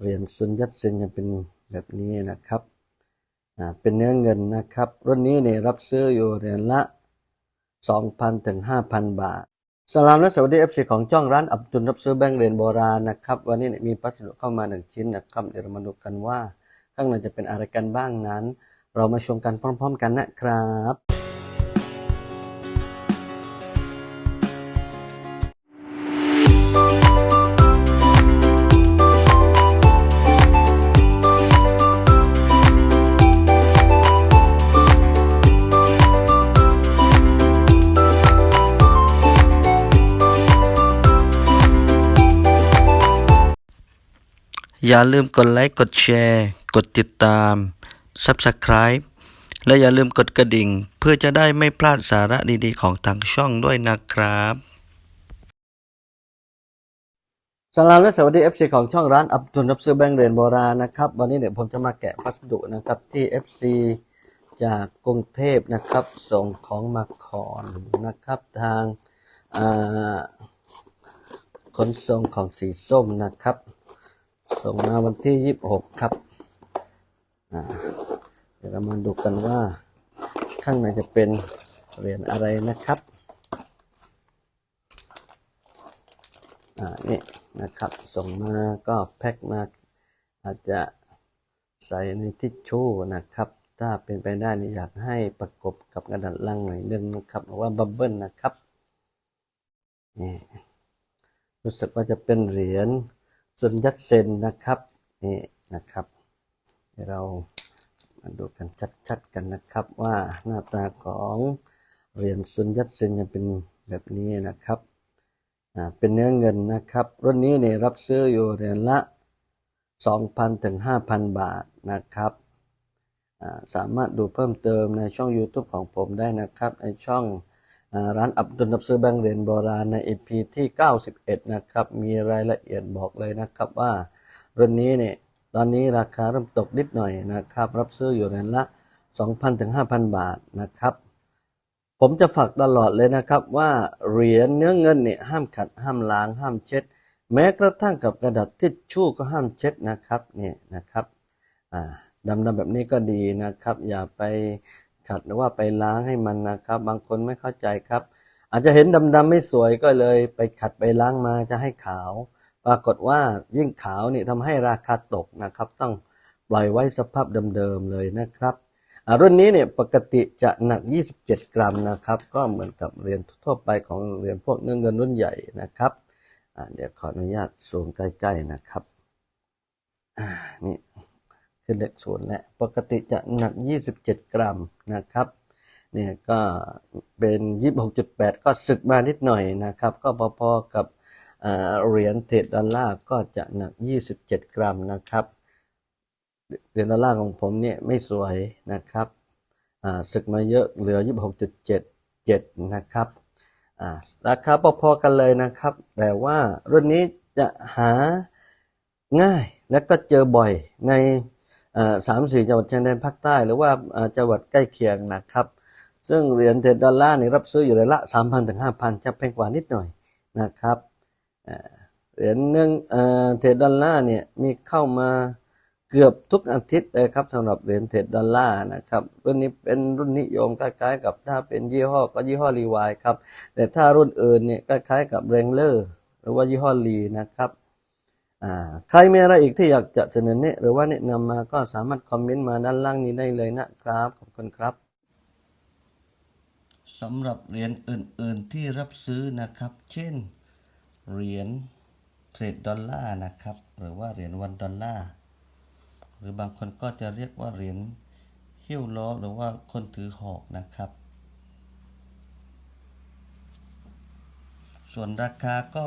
เหรียญซุนยัตเซนจะเป็นแบบนี้นะครับเป็นเนื้อเงินนะครับ รุ่นนี้เนี่ยรับซื้ออยู่เหรียญละ 2,000ถึง5,000 บาทสลามและสวัสดีเอฟซีของจ้องร้านอับดุลรับซื้อแบงก์เหรียญโบราณนะครับ วันนี้เนี่ยมีพัสดุเข้ามาหนึ่งชิ้นนะครับเดี๋ยวเรามาดูกันว่า ข้างในจะเป็นอะไรกันบ้างนั้น เรามาชมกันพร้อม ๆ กันนะครับ อย่าลืมกดไลค์ กดแชร์ กดติดตาม Subscribe และอย่าลืมกดกระดิ่ง เพื่อจะได้ไม่พลาดสาระดีๆ ของทางช่องด้วยนะครับสลามและสวัสดีเอฟซีของช่องร้านอับดุลรับซื้อแบงก์เหรียญโบราณนะครับ วันนี้เดี๋ยวผมจะมาแกะพัสดุนะครับที่ FC จากกรุงเทพนะครับ ส่งของมาขอนนะครับทางอ่าขนส่งของสีส้มนะครับ ส่งมาวันที่26ครับเดี๋ยวเรามาดูกันว่า ข้างในจะเป็นเหรียญอะไรนะครับ อ่า นี่นะครับ ส่งมาก็แพ็คมา อาจจะใส่ในทิชชู่นะครับ ถ้าเป็นไปได้นี่อยากให้ประกบกับกระดาษลังหน่อยนึงนะครับหรือว่าบับเบิ้ลนะครับ นี่ รู้สึกว่าจะเป็นเหรียญ ส่วนยัดเซนนะครับนี่นะครับเดี๋ยวเรามาดูกันชัดๆกันนะครับ ว่าหน้าตาของเหรียญซุนยัดเซนจะเป็นแบบนี้นะครับอ่าเป็นเนื้อเงินนะครับ รุ่นนี้เนี่ยรับซื้ออยู่เหรียญละ 2,000ถึง5,000 บาทนะครับอ่าสามารถดูเพิ่มเติมในช่อง YouTube ของผมได้นะครับ ในช่อง ร้านอับดุลรับซื้อแบงก์เหรียญโบราณใน EP ที่ 91 นะครับ มีรายละเอียดบอกเลยนะครับว่ารุ่นนี้เนี่ยตอนนี้ราคาเริ่มตกนิดหน่อยนะครับ รับซื้ออยู่เหรียญละ 2,000ถึง5,000 บาทนะครับ ผมจะฝากตลอดเลยนะครับว่าเหรียญเนื้อเงินเนี่ยห้ามขัดห้ามล้างห้ามเช็ด แม้กระทั่งกับกระดาษทิชชู่ก็ห้ามเช็ดนะครับเนี่ยนะครับอ่าดำแบบนี้ก็ดีนะครับ อย่าไป ขัดหรือว่าไปล้างให้มันนะครับ บางคนไม่เข้าใจครับ อาจจะเห็นดำๆไม่สวยก็เลย ไปขัดไปล้างมาจะให้ขาว ปรากฏว่ายิ่งขาวนี่ทำให้ราคาตกนะครับ ต้องปล่อยไว้สภาพเดิมๆเลยนะครับรุ่นนี้เนี่ยปกติจะหนัก 27 กรัมนะครับ ก็เหมือนกับเหรียญทั่วไปของเหรียญพวกเนื้อเงินรุ่นใหญ่นะครับเดี๋ยวขออนุญาตซูมใกล้ ๆนะครับอ่านี่คือเลขศูนย์แหละปกติจะหนัก 27 กรัมนะครับเนี่ยก็เป็น 26.8 ก็สึกมานิดหน่อยนะครับ ก็พอๆกับเหรียญเทรดดอลลาร์ก็จะหนัก 27 กรัมนะครับเหรียญดอลลาร์ของผมเนี่ยไม่สวยนะครับอ่าศึกมาเยอะเหลือ 26.77 นะครับราคาพอๆกันเลยนะครับ แต่ว่ารุ่นนี้จะหาง่ายและก็เจอบ่อยใน สามสี่จังหวัดชายแดนภาคใต้ หรือว่าจังหวัดใกล้เคียงนะครับ ซึ่งเหรียญเทดดอลลาร์นี่รับซื้ออยู่เลยละ3,000ถึง5,000จะแพงกว่านิดหน่อยนะครับเหรียญเนื่องเทดดอลลาร์เนี่ยมีเข้ามาเกือบทุกอาทิตย์เลยครับสำหรับเหรียญเทดดอลลาร์นะครับรุ่นนี้เป็นรุ่นนิยมคล้ายๆ กับถ้าเป็นยี่ห้อก็ยี่ห้อรีวายครับแต่ถ้ารุ่นอื่นเนี่ยคล้ายๆกับเรงเลอร์หรือว่ายี่ห้อลีนะครับ ใครมีอะไรอีกที่อยากจะเสนอแนะหรือว่าแนะนำมาก็สามารถคอมเมนต์มาด้านล่างนี้ได้เลยนะครับ ขอบคุณครับสำหรับเหรียญอื่น ๆที่รับซื้อนะครับ เช่นเหรียญเทรดดอลลาร์นะครับ หรือว่าเหรียญวันดอลลาร์หรือบางคนก็จะเรียกว่าเหรียญหิ้วล้อหรือว่าคนถือหอกนะครับ ส่วนราคาก็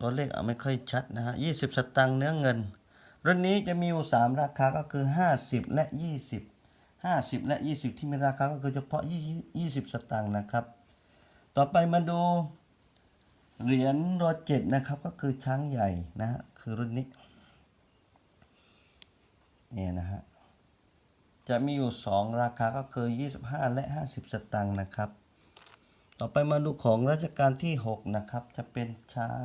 ตัวเลขเอาไม่ค่อยชัดนะฮะ20สตังค์เนื้อเงิน รุ่นนี้จะมีอยู่3ราคาก็คือ50และ20 50และ20ที่มีราคาก็คือเฉพาะ20 20สตังค์นะครับ ต่อไปมาดูเหรียญรอเจ็ดนะครับก็คือช้างใหญ่นะฮะคือรุ่นนี้เนี่ยนะฮะจะมีอยู่ 2 ราคาก็คือ 25 และ 50 สตางค์นะครับ ต่อไปมาดูของรัชกาลที่ 6 นะครับ จะเป็นช้าง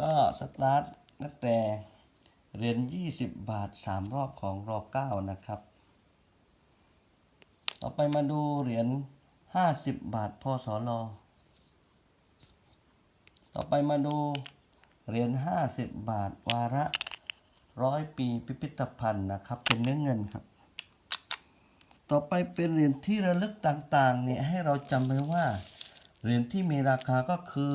ก็สตาร์ทตั้งแต่เหรียญ20 บาท 3 รอบของรอ9นะครับ ต่อไปมาดูเหรียญ50 บาทพศลต่อไปมาดูเหรียญ50 บาทวาระร้อยปีพิพิธภัณฑ์นะครับ เป็นเนื้อเงินครับ ต่อไปเป็นเหรียญที่ระลึกต่างๆเนี่ยให้เราจำไว้ว่าเหรียญที่มีราคาก็คือ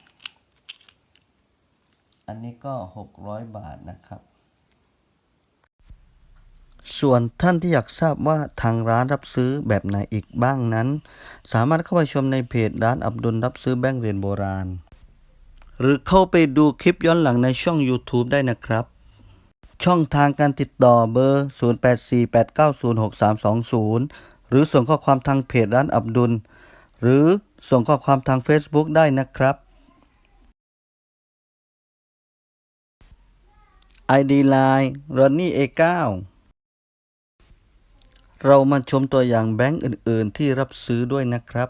อันนี้ก็หกร้อยบาทนะครับ ส่วนท่านที่อยากทราบว่าทางร้านรับซื้อแบบไหนอีกบ้างนั้น สามารถเข้าไปชมในเพจร้านอับดุลรับซื้อแบงก์เหรียญโบราณ หรือเข้าไปดูคลิปย้อนหลังในช่อง YouTube ได้นะครับ ช่องทางการติดต่อเบอร์ 0848906320 หรือส่งข้อความทางเพจร้านอับดุล หรือส่งข้อความทาง Facebook ได้นะครับ ID Line Ronnie A9 เรามาชมตัวอย่างแบงก์อื่น ๆ ที่รับซื้อด้วยนะครับ